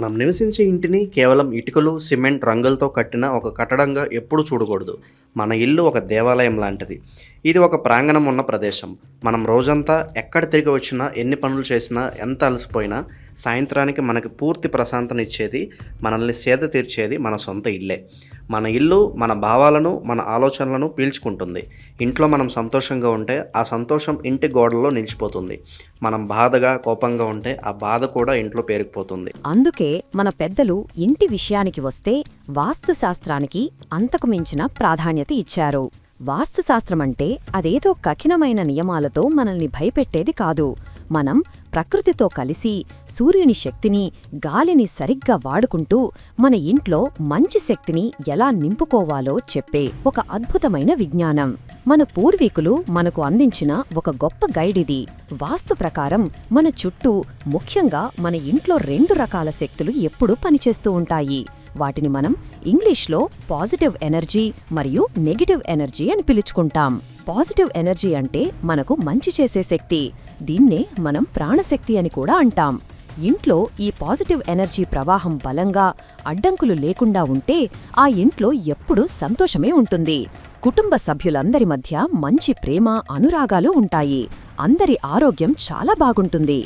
మనం నివసించే ఇంటిని కేవలం ఇటుకలు సిమెంట్ రంగులతో కట్టిన ఒక కట్టడంగా ఎప్పుడూ చూడకూడదు. మన ఇల్లు ఒక దేవాలయం లాంటిది. ఇది ఒక ప్రాంగణం ఉన్న ప్రదేశం. మనం రోజంతా ఎక్కడ తిరిగి వచ్చినా ఎన్ని పనులు చేసినా ఎంత అలసిపోయినా సాయంత్రానికి మనకి పూర్తి ప్రశాంతనిచ్చేది మనల్ని సేద తీర్చేది మన సొంత ఇల్లే. మన ఇల్లు మన భావాలను మన ఆలోచనలను పీల్చుకుంటుంది. ఇంట్లో మనం సంతోషంగా ఉంటే ఆ సంతోషం ఇంటి గోడల్లో నిలిచిపోతుంది. మనం బాధగా కోపంగా ఉంటే ఆ బాధ కూడా ఇంట్లో పేరుకుపోతుంది. అందుకే మన పెద్దలు ఇంటి విషయానికి వస్తే వాస్తుశాస్త్రానికి అంతకు మించిన ప్రాధాన్యత ఇచ్చారు. వాస్తుశాస్త్రమంటే అదేదో కఠినమైన నియమాలతో మనల్ని భయపెట్టేది కాదు. మనం ప్రకృతితో కలిసి సూర్యుని శక్తిని గాలిని సరిగ్గా వాడుకుంటూ మన ఇంట్లో మంచి శక్తిని ఎలా నింపుకోవాలో చెప్పే ఒక అద్భుతమైన విజ్ఞానం. మన పూర్వీకులు మనకు అందించిన ఒక గొప్ప గైడ్ ఇది వాస్తు ప్రకారం మన చుట్టూ ముఖ్యంగా మన ఇంట్లో రెండు రకాల శక్తులు ఎప్పుడూ పనిచేస్తూ ఉంటాయి. వాటిని మనం ఇంగ్లీష్లో పాజిటివ్ ఎనర్జీ మరియు నెగిటివ్ ఎనర్జీ అని పిలుచుకుంటాం. పాజిటివ్ ఎనర్జీ అంటే మనకు మంచి చేసే శక్తి. దీన్నే మనం ప్రాణశక్తి అని కూడా అంటాం. ఇంట్లో ఈ పాజిటివ్ ఎనర్జీ ప్రవాహం బలంగా అడ్డంకులు లేకుండా ఉంటే ఆ ఇంట్లో ఎప్పుడూ సంతోషమే ఉంటుంది. కుటుంబ సభ్యులందరి మధ్య మంచి ప్రేమ అనురాగాలు ఉంటాయి. అందరి ఆరోగ్యం చాలా బాగుంటుంది.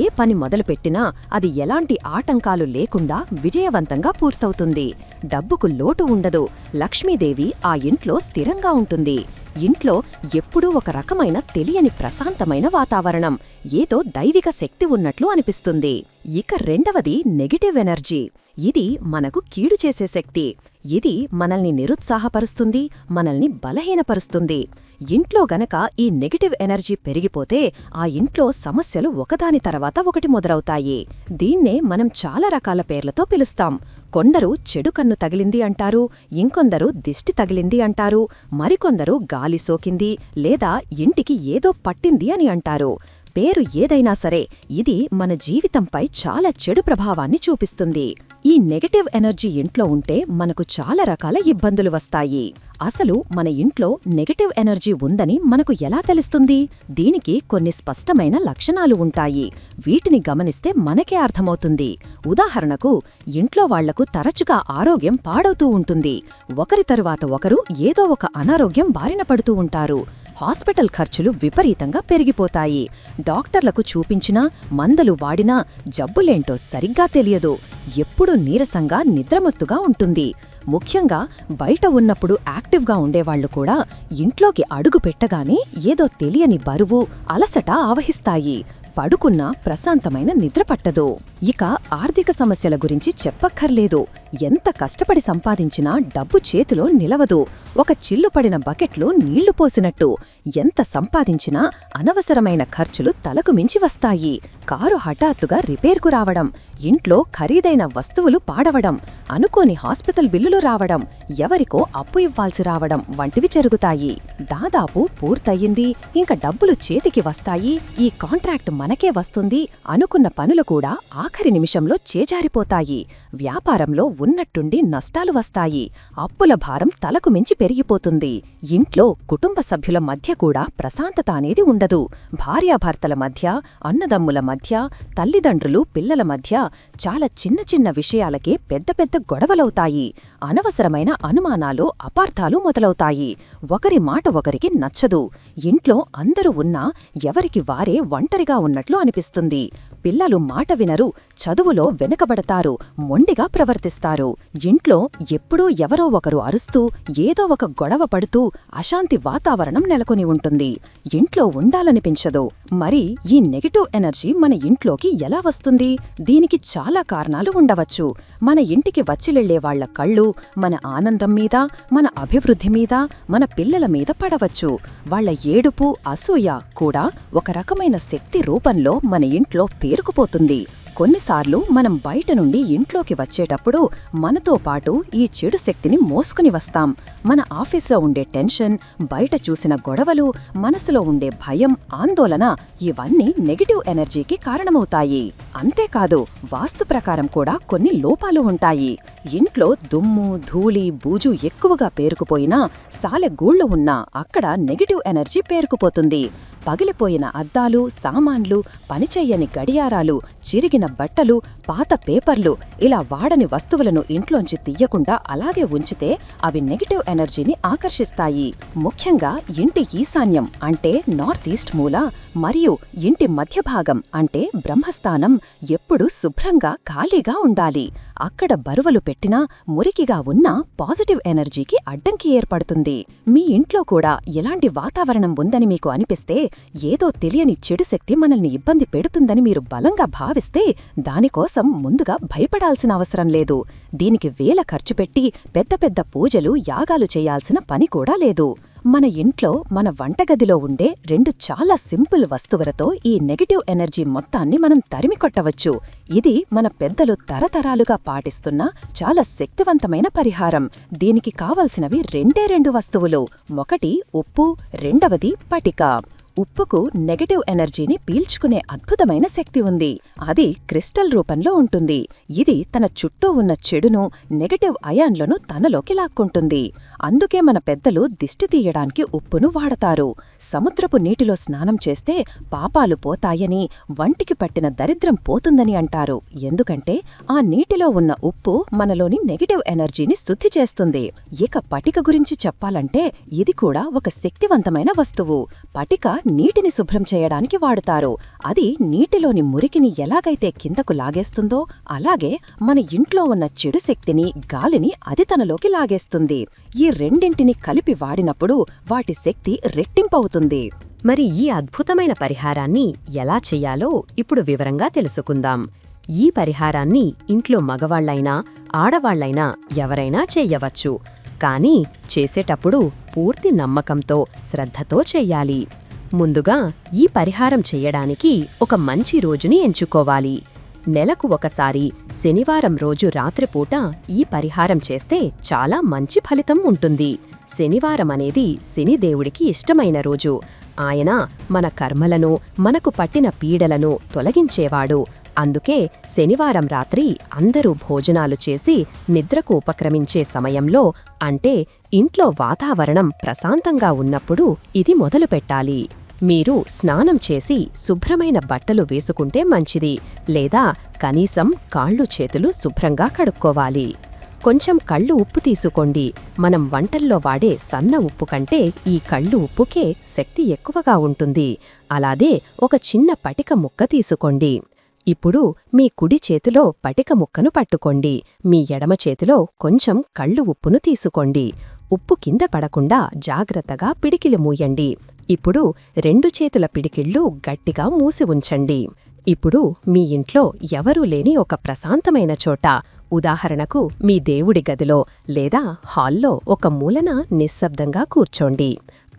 ఏ పని మొదలుపెట్టినా అది ఎలాంటి ఆటంకాలు లేకుండా విజయవంతంగా పూర్తవుతుంది. డబ్బుకు లోటు ఉండదు. లక్ష్మీదేవి ఆ ఇంట్లో స్థిరంగా ఉంటుంది. ఇంట్లో ఎప్పుడూ ఒక రకమైన తెలియని ప్రశాంతమైన వాతావరణం ఏదో దైవిక శక్తి ఉన్నట్లు అనిపిస్తుంది. ఇక రెండవది నెగిటివ్ ఎనర్జీ ఇది మనకు కీడు చేసే శక్తి. ఇది మనల్ని నిరుత్సాహపరుస్తుంది మనల్ని బలహీనపరుస్తుంది. ఇంట్లో గనక ఈ నెగిటివ్ ఎనర్జీ పెరిగిపోతే ఆ ఇంట్లో సమస్యలు ఒకదాని తర్వాత ఒకటి మొదలవుతాయి. దీన్నే మనం చాలా రకాల పేర్లతో పిలుస్తాం. కొందరు చెడు కన్ను తగిలింది అంటారు ఇంకొందరు దిష్టి తగిలింది అంటారు మరికొందరు గాలి సోకింది లేదా ఇంటికి ఏదో పట్టింది అని అంటారు. పేరు ఏదైనా సరే ఇది మన జీవితంపై చాలా చెడు ప్రభావాన్ని చూపిస్తుంది. ఈ నెగటివ్ ఎనర్జీ ఇంట్లో ఉంటే మనకు చాలా రకాల ఇబ్బందులు వస్తాయి. అసలు మన ఇంట్లో నెగటివ్ ఎనర్జీ ఉందని మనకు ఎలా తెలుస్తుంది? దీనికి కొన్ని స్పష్టమైన లక్షణాలు ఉంటాయి. వీటిని గమనిస్తే మనకే అర్థమవుతుంది. ఉదాహరణకు ఇంట్లో వాళ్ళకు తరచుగా ఆరోగ్యం పాడవుతూ ఉంటుంది. ఒకరి తరువాత ఒకరు ఏదో ఒక అనారోగ్యం బారిన పడుతూ ఉంటారు. హాస్పిటల్ ఖర్చులు విపరీతంగా పెరిగిపోతాయి. డాక్టర్లకు చూపించినా మందులు వాడినా జబ్బులేంటో సరిగ్గా తెలియదు. ఎప్పుడూ నీరసంగా నిద్రమత్తుగా ఉంటుంది. ముఖ్యంగా బయట ఉన్నప్పుడు యాక్టివ్గా ఉండేవాళ్ళు కూడా ఇంట్లోకి అడుగు పెట్టగానే ఏదో తెలియని బరువు అలసట ఆవహిస్తాయి. పడుకున్నా ప్రశాంతమైన నిద్ర పట్టదు. ఇక ఆర్థిక సమస్యల గురించి చెప్పక్కర్లేదు. ఎంత కష్టపడి సంపాదించినా డబ్బు చేతిలో నిలవదు. ఒక చిల్లు పడిన బకెట్లో నీళ్ళు పోసినట్టు. ఎంత సంపాదించినా అనవసరమైన ఖర్చులు తలకు మించి వస్తాయి. కారు హఠాత్తుగా రిపేర్కు రావడం ఇంట్లో ఖరీదైన వస్తువులు పాడవడం అనుకోని హాస్పిటల్ బిల్లులు రావడం ఎవరికో అప్పు ఇవ్వాల్సి రావడం వంటివి జరుగుతాయి. దాదాపు పూర్తయింది. ఇంక డబ్బులు చేతికి వస్తాయి. ఈ కాంట్రాక్ట్ మనకే వస్తుంది అనుకున్న పనులు కూడా ఆఖరి నిమిషంలో చేజారిపోతాయి. వ్యాపారంలో ఉన్నట్టుండి నష్టాలు వస్తాయి. అప్పుల భారం తలకు మించి పెరిగిపోతుంది. ఇంట్లో కుటుంబ సభ్యుల మధ్య కూడా ప్రశాంతత అనేది ఉండదు. భార్యాభర్తల మధ్య అన్నదమ్ముల మధ్య తల్లిదండ్రులు పిల్లల మధ్య చాలా చిన్న చిన్న విషయాలకే పెద్ద పెద్ద గొడవలవుతాయి. అనవసరమైన అనుమానాలు అపార్థాలు మొదలవుతాయి. ఒకరి మాట ఒకరికి నచ్చదు. ఇంట్లో అందరూ ఉన్నా ఎవరికి వారే ఒంటరిగా ఉన్నట్లు అనిపిస్తుంది. పిల్లలు మాట వినరు చదువులో వెనకబడతారు మొండిగా ప్రవర్తిస్తారు. ఇంట్లో ఎప్పుడూ ఎవరో ఒకరు అరుస్తూ ఏదో ఒక గొడవ పడుతూ అశాంతి వాతావరణం నెలకొని ఉంటుంది. ఇంట్లో ఉండాలనిపించదు. మరి ఈ నెగిటివ్ ఎనర్జీ మన ఇంట్లోకి ఎలా వస్తుంది? దీనికి చాలా చాలా కారణాలు ఉండవచ్చు. మన ఇంటికి వచ్చిలెళ్ళే వాళ్ళ కళ్ళు మన ఆనందం మీద మన అభివృద్ధి మీద మన పిల్లల మీద పడవచ్చు. వాళ్ళ ఏడుపు అసూయ కూడా ఒక రకమైన శక్తి రూపంలో మన ఇంట్లో పేరుకుపోతుంది. కొన్నిసార్లు మనం బయట నుండి ఇంట్లోకి వచ్చేటప్పుడు మనతో పాటు ఈ చెడు శక్తిని మోసుకుని వస్తాం. మన ఆఫీస్లో ఉండే టెన్షన్ బయట చూసిన గొడవలు మనసులో ఉండే భయం ఆందోళన ఇవన్నీ నెగిటివ్ ఎనర్జీకి కారణమవుతాయి. అంతేకాదు వాస్తు ప్రకారం కూడా కొన్ని లోపాలు ఉంటాయి. ఇంట్లో దుమ్ము ధూళి బూజు ఎక్కువగా పేరుకుపోయినా సాలె గూళ్ళు ఉన్నా అక్కడ నెగిటివ్ ఎనర్జీ పేరుకుపోతుంది. పగిలిపోయిన అద్దాలు సామాన్లు పనిచేయని గడియారాలు చిరిగిన బట్టలు పాత పేపర్లు ఇలా వాడని వస్తువులను ఇంట్లోంచి తీయకుండా అలాగే ఉంచితే అవి నెగిటివ్ ఎనర్జీని ఆకర్షిస్తాయి. ముఖ్యంగా ఇంటి ఈశాన్యం అంటే నార్త్ ఈస్ట్ మూల మరియు ఇంటి మధ్య భాగం అంటే బ్రహ్మస్థానం ఎప్పుడూ శుభ్రంగా ఖాళీగా ఉండాలి. అక్కడ బరువలు పెట్టినా మురికిగా ఉన్నా పాజిటివ్ ఎనర్జీకి అడ్డంకి ఏర్పడుతుంది. మీ ఇంట్లో కూడా ఎలాంటి వాతావరణం ఉందని మీకు అనిపిస్తే ఏదో తెలియని చెడు శక్తి మనల్ని ఇబ్బంది పెడుతుందని మీరు బలంగా భావిస్తే దానికోసం ముందుగా భయపడాల్సిన అవసరం లేదు. దీనికి వేల ఖర్చు పెట్టి పెద్ద పెద్ద పూజలు యాగాలు చేయాల్సిన పని కూడా లేదు. మన ఇంట్లో మన వంటగదిలో ఉండే రెండు చాలా సింపుల్ వస్తువులతో ఈ నెగటివ్ ఎనర్జీ మొత్తాన్ని మనం తరిమి కొట్టవచ్చు. ఇది మన పెద్దలు తరతరాలుగా పాటిస్తున్న చాలా శక్తివంతమైన పరిహారం. దీనికి కావలసినవి రెండే రెండు వస్తువులు. ఒకటి ఉప్పు రెండవది పటిక. ఉప్పుకు నెగటివ్ ఎనర్జీని పీల్చుకునే అద్భుతమైన శక్తి ఉంది. అది క్రిస్టల్ రూపంలో ఉంటుంది. ఇది తన చుట్టూ ఉన్న చెడును నెగటివ్ అయాన్లను తనలోకి లాక్కుంటుంది. అందుకే మన పెద్దలు దిష్టి తీయడానికి ఉప్పును వాడతారు. సముద్రపు నీటిలో స్నానం చేస్తే పాపాలు పోతాయని వంటికి పట్టిన దరిద్రం పోతుందని అంటారు. ఎందుకంటే ఆ నీటిలో ఉన్న ఉప్పు మనలోని నెగటివ్ ఎనర్జీని శుద్ధి చేస్తుంది. ఇక పటిక గురించి చెప్పాలంటే ఇది కూడా ఒక శక్తివంతమైన వస్తువు. పటిక నీటిని శుభ్రం చేయడానికి వాడుతారు. అది నీటిలోని మురికిని ఎలాగైతే కిందకు లాగేస్తుందో అలాగే మన ఇంట్లో ఉన్న చెడు శక్తిని గాలిని అది తనలోకి లాగేస్తుంది. ఈ రెండింటిని కలిపి వాడినప్పుడు వాటి శక్తి రెట్టింపవుతుంది. మరి ఈ అద్భుతమైన పరిహారాన్ని ఎలా చెయ్యాలో ఇప్పుడు వివరంగా తెలుసుకుందాం. ఈ పరిహారాన్ని ఇంట్లో మగవాళ్ళైనా ఆడవాళ్ళైనా ఎవరైనా చెయ్యవచ్చు కానీ చేసేటప్పుడు పూర్తి నమ్మకంతో శ్రద్ధతో చెయ్యాలి ముందుగా ఈ పరిహారం చేయడానికి ఒక మంచి రోజుని ఎంచుకోవాలి. నెలకు ఒకసారి శనివారం రోజు రాత్రిపూట ఈ పరిహారం చేస్తే చాలా మంచి ఫలితం ఉంటుంది. శనివారం అనేది శనిదేవుడికి ఇష్టమైన రోజు. ఆయన మన కర్మలను మనకు పట్టిన పీడలను తొలగించేవాడు. అందుకే శనివారం రాత్రి అందరూ భోజనాలు చేసి నిద్రకు ఉపక్రమించే సమయంలో అంటే ఇంట్లో వాతావరణం ప్రశాంతంగా ఉన్నప్పుడు ఇది మొదలుపెట్టాలి మీరు స్నానం చేసి శుభ్రమైన బట్టలు వేసుకుంటే మంచిది లేదా కనీసం కాళ్ళు చేతులు శుభ్రంగా కడుక్కోవాలి. కొంచెం కళ్ళు ఉప్పు తీసుకోండి. మనం వంటల్లో వాడే సన్న ఉప్పు కంటే ఈ కళ్ళు ఉప్పుకే శక్తి ఎక్కువగా ఉంటుంది. అలాగే ఒక చిన్న పటిక ముక్క తీసుకోండి. ఇప్పుడు మీ కుడి చేతిలో పటిక ముక్కను పట్టుకోండి. మీ ఎడమ చేతిలో కొంచెం కళ్ళు ఉప్పును తీసుకోండి. ఉప్పు కింద పడకుండా జాగ్రత్తగా పిడికిలి మూయండి. ఇప్పుడు రెండు చేతుల పిడికిళ్ళు గట్టిగా మూసి ఉంచండి. ఇప్పుడు మీ ఇంట్లో ఎవరూ లేని ఒక ప్రశాంతమైన చోట ఉదాహరణకు మీ దేవుడి గదిలో లేదా హాల్లో ఒక మూలన నిశ్శబ్దంగా కూర్చోండి.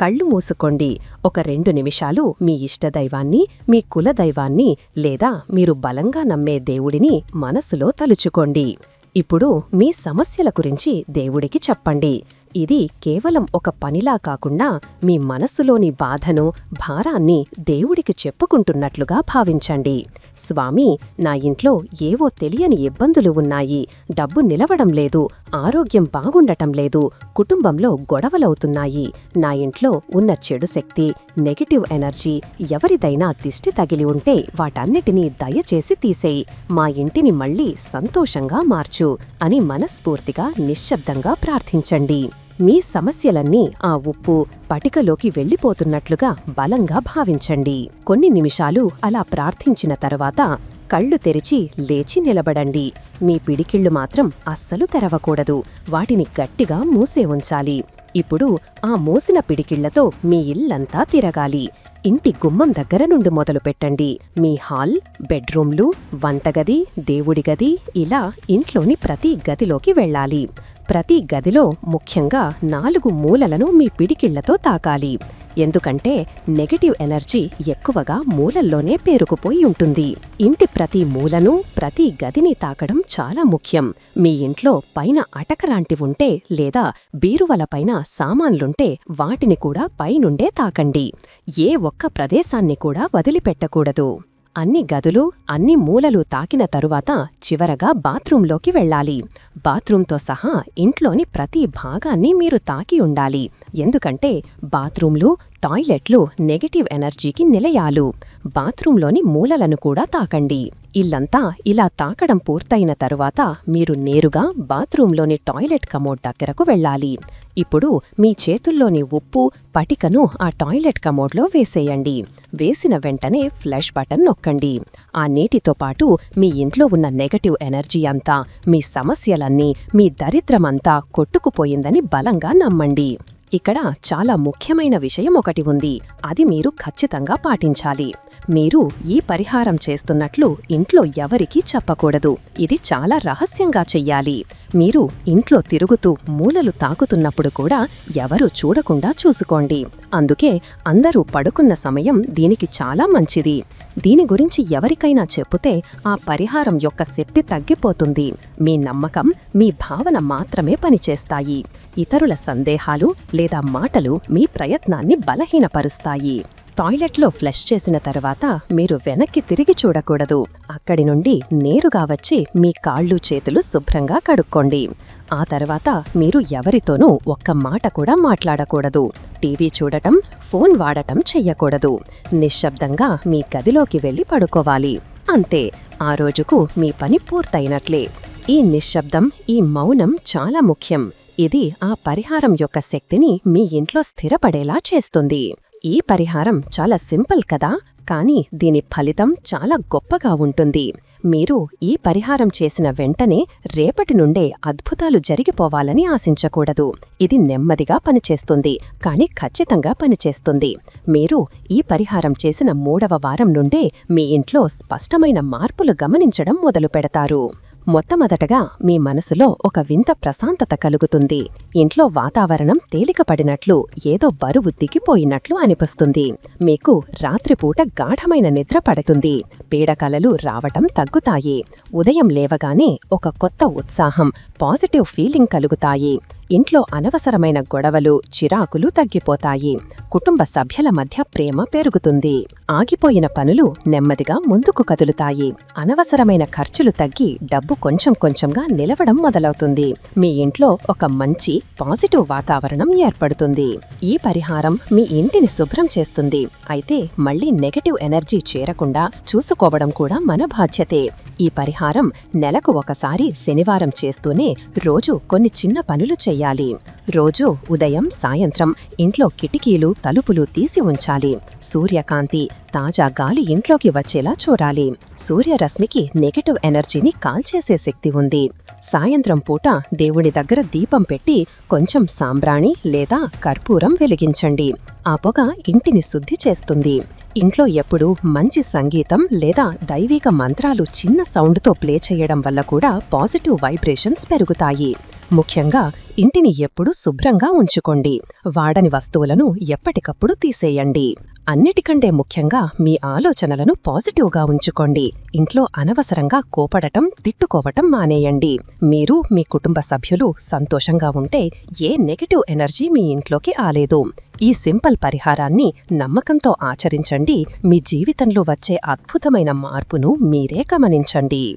కళ్ళు మూసుకోండి. ఒక రెండు నిమిషాలు మీ ఇష్టదైవాన్ని మీ కులదైవాన్ని లేదా మీరు బలంగా నమ్మే దేవుడిని మనసులో తలుచుకోండి. ఇప్పుడు మీ సమస్యల గురించి దేవుడికి చెప్పండి. ఇది కేవలం ఒక పనిలా కాకుండా మీ మనస్సులోని బాధను భారాన్ని దేవుడికి చెప్పుకుంటున్నట్లుగా భావించండి. స్వామి నా ఇంట్లో ఏవో తెలియని ఇబ్బందులు ఉన్నాయి. డబ్బు నిలవడం లేదు ఆరోగ్యం బాగుండటం లేదు కుటుంబంలో గొడవలవుతున్నాయి. నా ఇంట్లో ఉన్న చెడు శక్తి నెగటివ్ ఎనర్జీ ఎవరిదైనా దిష్టి తగిలి ఉంటే వాటన్నిటినీ దయచేసి తీసేయి. మా ఇంటిని మళ్ళీ సంతోషంగా మార్చు అని మనస్ఫూర్తిగా నిశ్శబ్దంగా ప్రార్థించండి. మీ సమస్యలన్నీ ఆ ఉప్పు పటికలోకి వెళ్ళిపోతున్నట్లుగా బలంగా భావించండి. కొన్ని నిమిషాలు అలా ప్రార్థించిన తర్వాత కళ్ళు తెరిచి లేచి నిలబడండి. మీ పిడికిళ్ళు మాత్రం అస్సలు తెరవకూడదు. వాటిని గట్టిగా మూసే ఉంచాలి. ఇప్పుడు ఆ మూసిన పిడికిళ్ళతో మీ ఇల్లంతా తిరగాలి. ఇంటి గుమ్మం దగ్గర నుండి మొదలుపెట్టండి మీ హాల్ బెడ్రూమ్లు వంటగది దేవుడి గది ఇలా ఇంట్లోని ప్రతి గదిలోకి వెళ్ళాలి. ప్రతి గదిలో ముఖ్యంగా నాలుగు మూలలను మీ పిడికిళ్ళతో తాకాలి. ఎందుకంటే నెగటివ్ ఎనర్జీ ఎక్కువగా మూలల్లోనే పేరుకుపోయి ఉంటుంది. ఇంటి ప్రతి మూలను ప్రతి గదిని తాకడం చాలా ముఖ్యం. మీ ఇంట్లో పైన అటకలాంటివుంటే లేదా బీరువలపైన సామాన్లుంటే వాటిని కూడా పైనుండే తాకండి. ఏ ఒక్క ప్రదేశాన్ని కూడా వదిలిపెట్టకూడదు. అన్ని గదులు అన్ని మూలలు తాకిన తరువాత చివరగా బాత్రూంలోకి వెళ్ళాలి. బాత్రూంతో సహా ఇంట్లోని ప్రతి భాగాన్ని మీరు తాకి ఉండాలి. ఎందుకంటే బాత్రూంలు టాయిలెట్లు నెగటివ్ ఎనర్జీకి నిలయాలు. బాత్రూంలోని మూలలను కూడా తాకండి. ఇల్లంతా ఇలా తాకడం పూర్తయిన తరువాత మీరు నేరుగా బాత్రూంలోని టాయిలెట్ కమోడ్ దగ్గరకు వెళ్ళాలి. ఇప్పుడు మీ చేతుల్లోని ఉప్పు పటికను ఆ టాయిలెట్ కమోడ్లో వేసేయండి. వేసిన వెంటనే ఫ్లష్ బటన్ నొక్కండి. ఆ నీటితో పాటు మీ ఇంట్లో ఉన్న నెగటివ్ ఎనర్జీ అంతా మీ సమస్యలన్నీ మీ దరిద్రమంతా కొట్టుకుపోయిందని బలంగా నమ్మండి. ఇక్కడ చాలా ముఖ్యమైన విషయం ఒకటి ఉంది. అది మీరు ఖచ్చితంగా పాటించాలి. మీరు ఈ పరిహారం చేస్తున్నట్లు ఇంట్లో ఎవరికీ చెప్పకూడదు. ఇది చాలా రహస్యంగా చెయ్యాలి. మీరు ఇంట్లో తిరుగుతూ మూలలు తాకుతున్నప్పుడు కూడా ఎవరూ చూడకుండా చూసుకోండి. అందుకే అందరూ పడుకున్న సమయం దీనికి చాలా మంచిది. దీని గురించి ఎవరికైనా చెప్పుతే ఆ పరిహారం యొక్క శక్తి తగ్గిపోతుంది. మీ నమ్మకం మీ భావన మాత్రమే పనిచేస్తాయి. ఇతరుల సందేహాలు లేదా మాటలు మీ ప్రయత్నాన్ని బలహీనపరుస్తాయి. టాయిలెట్లో ఫ్లష్ చేసిన తర్వాత మీరు వెనక్కి తిరిగి చూడకూడదు. అక్కడి నుండి నేరుగా వచ్చి మీ కాళ్ళు చేతులు శుభ్రంగా కడుక్కోండి. ఆ తర్వాత మీరు ఎవరితోనూ ఒక్క మాట కూడా మాట్లాడకూడదు. టీవీ చూడటం ఫోన్ వాడటం చెయ్యకూడదు. నిశ్శబ్దంగా మీ గదిలోకి వెళ్ళి పడుకోవాలి. అంతే ఆ రోజుకు మీ పని పూర్తయినట్లే. ఈ నిశ్శబ్దం ఈ మౌనం చాలా ముఖ్యం. ఇది ఆ పరిహారం యొక్క శక్తిని మీ ఇంట్లో స్థిరపడేలా చేస్తుంది. ఈ పరిహారం చాలా సింపుల్ కదా? కానీ దీని ఫలితం చాలా గొప్పగా ఉంటుంది. మీరు ఈ పరిహారం చేసిన వెంటనే రేపటి నుండే అద్భుతాలు జరిగిపోవాలని ఆశించకూడదు. ఇది నెమ్మదిగా పనిచేస్తుంది. కానీ ఖచ్చితంగా పనిచేస్తుంది. మీరు ఈ పరిహారం చేసిన మూడవ వారం నుండే మీ ఇంట్లో స్పష్టమైన మార్పులు గమనించడం మొదలు పెడతారు మొట్టమొదటగా మీ మనసులో ఒక వింత ప్రశాంతత కలుగుతుంది. ఇంట్లో వాతావరణం తేలికపడినట్లు ఏదో బరువు దిగిపోయినట్లు అనిపిస్తుంది. మీకు రాత్రిపూట గాఢమైన నిద్ర పడుతుంది. పీడకలలు రావటం తగ్గుతాయి. ఉదయం లేవగానే ఒక కొత్త ఉత్సాహం పాజిటివ్ ఫీలింగ్ కలుగుతాయి. ఇంట్లో అనవసరమైన గొడవలు చిరాకులు తగ్గిపోతాయి. కుటుంబ సభ్యుల మధ్య ప్రేమ పెరుగుతుంది. ఆగిపోయిన పనులు నెమ్మదిగా ముందుకు కదులుతాయి. అనవసరమైన ఖర్చులు తగ్గి డబ్బు కొంచెం కొంచెంగా నిలవడం మొదలవుతుంది. మీ ఇంట్లో ఒక మంచి పాజిటివ్ వాతావరణం ఏర్పడుతుంది. ఈ పరిహారం మీ ఇంటిని శుభ్రం చేస్తుంది. అయితే మళ్ళీ నెగటివ్ ఎనర్జీ చేరకుండా చూసుకోవడం కూడా మన బాధ్యతే. ఈ పరిహారం నెలకు ఒకసారి శనివారం చేస్తూనే రోజు కొన్ని చిన్న పనులు చెయ్యాలి. రోజు ఉదయం సాయంత్రం ఇంట్లో కిటికీలు తలుపులు తీసి ఉంచాలి. సూర్యకాంతి తాజా గాలి ఇంట్లోకి వచ్చేలా చూడాలి. సూర్యరశ్మికి నెగటివ్ ఎనర్జీని కాల్చేసే శక్తి ఉంది. సాయంత్రం పూట దేవుడి దగ్గర దీపం పెట్టి కొంచెం సాంబ్రాణి లేదా కర్పూరం వెలిగించండి. ఆ పొగ ఇంటిని శుద్ధి చేస్తుంది. ఇంట్లో ఎప్పుడూ మంచి సంగీతం లేదా దైవిక మంత్రాలు చిన్న సౌండ్తో ప్లే చేయడం వల్ల కూడా పాజిటివ్ వైబ్రేషన్స్ పెరుగుతాయి. ముఖ్యంగా ఇంటిని ఎప్పుడూ శుభ్రంగా ఉంచుకోండి. వాడని వస్తువులను ఎప్పటికప్పుడు తీసేయండి. అన్నిటికంటే ముఖ్యంగా మీ ఆలోచనలను పాజిటివ్గా ఉంచుకోండి. ఇంట్లో అనవసరంగా కోపడటం తిట్టుకోవటం మానేయండి. మీరు మీ కుటుంబ సభ్యులు సంతోషంగా ఉంటే ఏ నెగటివ్ ఎనర్జీ మీ ఇంట్లోకి ఆలేదు. ఈ సింపుల్ పరిహారాన్ని నమ్మకంతో ఆచరించండి. మీ జీవితంలో వచ్చే అద్భుతమైన మార్పును మీరే గమనించండి.